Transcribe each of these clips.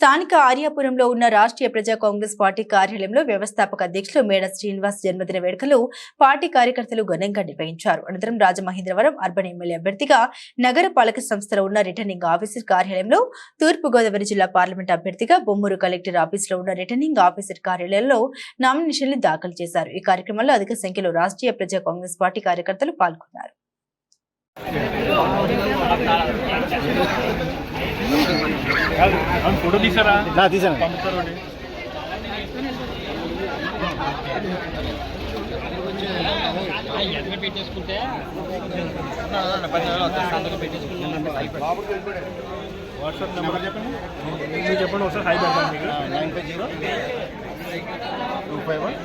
స్థానిక ఆర్యాపురంలో ఉన్న రాష్ట్రీయ ప్రజా కాంగ్రెస్ పార్టీ కార్యాలయంలో వ్యవస్థాపక అధ్యక్షులు మేడ శ్రీనివాస్ జన్మదిన వేడుకలు పార్టీ కార్యకర్తలు ఘనంగా నిర్వహించారు. అనంతరం రాజమహేంద్రవరం అర్బన్ ఎమ్మెల్యే అభ్యర్థిగా నగర పాలక సంస్థలో ఉన్న రిటర్నింగ్ ఆఫీసర్ కార్యాలయంలో తూర్పుగోదావరి జిల్లా పార్లమెంట్ అభ్యర్థిగా బొమ్మూరు కలెక్టర్ ఆఫీసులో ఉన్న రిటర్నింగ్ ఆఫీసర్ కార్యాలయంలో నామినేషన్లు దాఖలు చేశారు. ఈ కార్యక్రమంలో అధిక సంఖ్యలో రాష్ట్రీయ ప్రజా కాంగ్రెస్ పార్టీ కార్యకర్తలు పాల్గొన్నారు. ఫోటో తీసారా? నా తీసాను. ఒకటి. వాట్సాప్ నెంబర్ చెప్పండి మీరు చెప్పండి ఒకసారి హై పెడతాను మీకు nine five zero two five one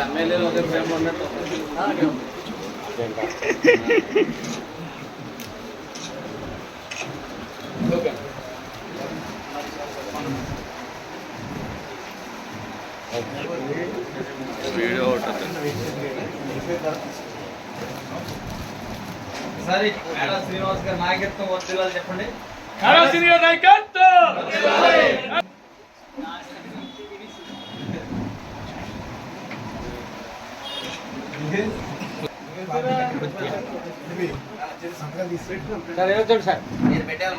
ఎమ్మెల్యేలు ఒకరి ప్రేమ ఉన్నట్టు. సరే మేడం శ్రీనివాస్ గారు నాయకత్వం వర్తిల్లాలి చెప్పండి. సార్ ఏమవుతుంది సార్? మీరు పెట్టారు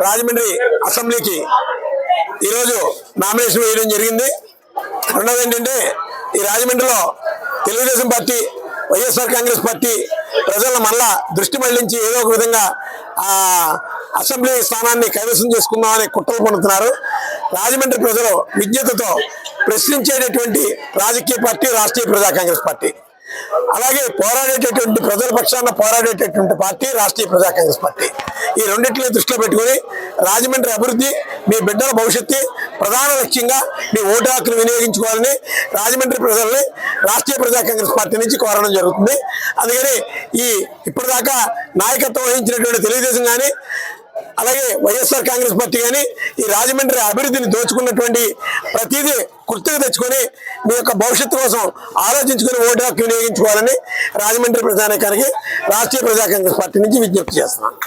రాజమండ్రి అసెంబ్లీకి ఈరోజు నామినేషన్ వేయడం జరిగింది. రెండవది ఏంటంటే ఈ రాజమండ్రిలో Telugudesam party YSR Congress party ప్రజలను మళ్ళా దృష్టి మళ్ళించి ఏదో ఒక విధంగా ఆ అసెంబ్లీ స్థానాన్ని కైవసం చేసుకుందామని కుట్రలు పడుతున్నారు. రాజమండ్రి ప్రజలు విజ్ఞతతో ప్రశ్నించేటటువంటి రాజకీయ పార్టీ రాష్ట్రీయ ప్రజా కాంగ్రెస్ పార్టీ. అలాగే పోరాడేటటువంటి ప్రజల పక్షాన పోరాడేటటువంటి పార్టీ రాష్ట్రీయ ప్రజా కాంగ్రెస్ పార్టీ. ఈ రెండింటిని దృష్టిలో పెట్టుకొని రాజమండ్రి అభివృద్ధి మీ బిడ్డల భవిష్యత్తు ప్రధాన లక్ష్యంగా మీ ఓటు హక్కును వినియోగించుకోవాలని రాజమండ్రి ప్రజల్ని రాష్ట్రీయ ప్రజా కాంగ్రెస్ పార్టీ నుంచి కోరడం జరుగుతుంది. అందుకని ఈ ఇప్పటిదాకా నాయకత్వం వహించినటువంటి తెలుగుదేశం కానీ అలాగే వైఎస్ఆర్ కాంగ్రెస్ పార్టీ కానీ ఈ రాజమండ్రి అభివృద్ధిని దోచుకున్నటువంటి ప్రతిదీ గుర్తుకు తెచ్చుకొని మీ యొక్క భవిష్యత్తు కోసం ఆలోచించుకుని ఓటు హక్కు వినియోగించుకోవాలని రాజమండ్రి ప్రజానికానికి రాష్ట్రీయ ప్రజా కాంగ్రెస్ పార్టీ నుంచి విజ్ఞప్తి చేస్తున్నాను